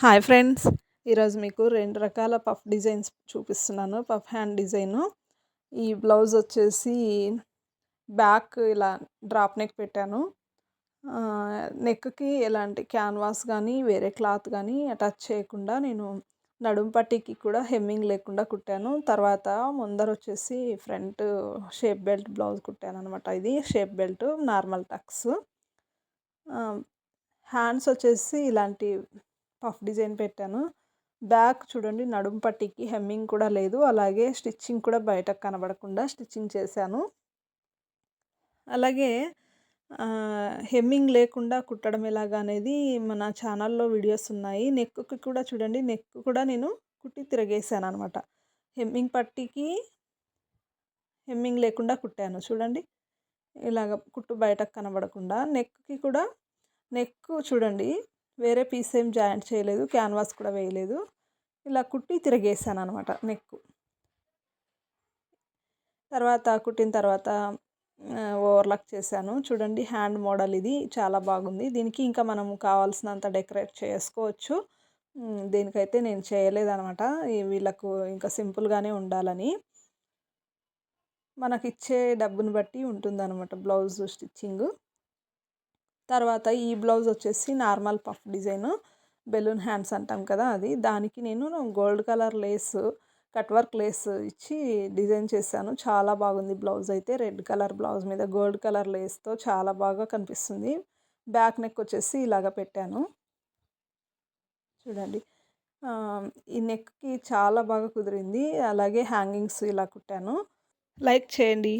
Hi friends. ఈరోజు మీకు రెండు రకాల పఫ్ డిజైన్స్ చూపిస్తున్నాను. Puff hand design. ఈ బ్లౌజ్ వచ్చేసి బ్యాక్ ఇలా డ్రాప్ నెక్ పెట్టాను. నెక్కి ఎలాంటి క్యాన్వాస్ కానీ వేరే క్లాత్ కానీ అటాచ్ చేయకుండా నేను నడుం పట్టికి కూడా హెమ్మింగ్ లేకుండా కుట్టాను. తర్వాత ముందర వచ్చేసి ఫ్రంట్ షేప్ బెల్ట్ బ్లౌజ్ కుట్టాను అనమాట ఇది. Shape belt normal tucks. Hands వచ్చేసి ఇలాంటి పఫ్ డిజైన్ పెట్టాను. బ్యాక్ చూడండి నడుము పట్టికి హెమ్మింగ్ కూడా లేదు. అలాగే స్టిచ్చింగ్ కూడా బయటకు కనబడకుండా స్టిచ్చింగ్ చేశాను. అలాగే హెమ్మింగ్ లేకుండా కుట్టడం ఎలాగా అనేది మన ఛానల్లో వీడియోస్ ఉన్నాయి. నెక్కి కూడా చూడండి నెక్ కూడా నేను కుట్టి తిరగేసాను అనమాట హెమ్మింగ్ పట్టికి హెమ్మింగ్ లేకుండా కుట్టాను. చూడండి ఇలాగ కుట్టు బయటకు కనబడకుండా. నెక్కి కూడా నెక్ చూడండి వేరే పీస్ ఏం జాయింట్ చేయలేదు క్యాన్వాస్ కూడా వేయలేదు. ఇలా కుట్టి తిరిగేసాను అనమాట నెక్ తర్వాత కుట్టిన తర్వాత ఓవర్లాక్ చేశాను. చూడండి హ్యాండ్ మోడల్ ఇది చాలా బాగుంది. దీనికి ఇంకా మనం కావాల్సినంత డెకరేట్ చేసుకోవచ్చు. దీనికైతే నేను చేయలేదనమాట వీళ్ళకు ఇంకా సింపుల్గానే ఉండాలని. మనకిచ్చే డబ్బుని బట్టి ఉంటుందన్నమాట బ్లౌజ్ స్టిచ్చింగ్. తర్వాత ఈ బ్లౌజ్ వచ్చేసి normal puff design balloon hands అంటాం కదా అది. దానికి నేను gold colour lace cut work lace ఇచ్చి డిజైన్ చేశాను. చాలా బాగుంది బ్లౌజ్ అయితే. రెడ్ కలర్ బ్లౌజ్ మీద గోల్డ్ కలర్ లేస్తో చాలా బాగా కనిపిస్తుంది. బ్యాక్ నెక్ వచ్చేసి ఇలాగ పెట్టాను. చూడండి. ఈ నెక్కి చాలా బాగా కుదిరింది. అలాగే హ్యాంగింగ్స్ ఇలా కుట్టాను. లైక్ చేయండి.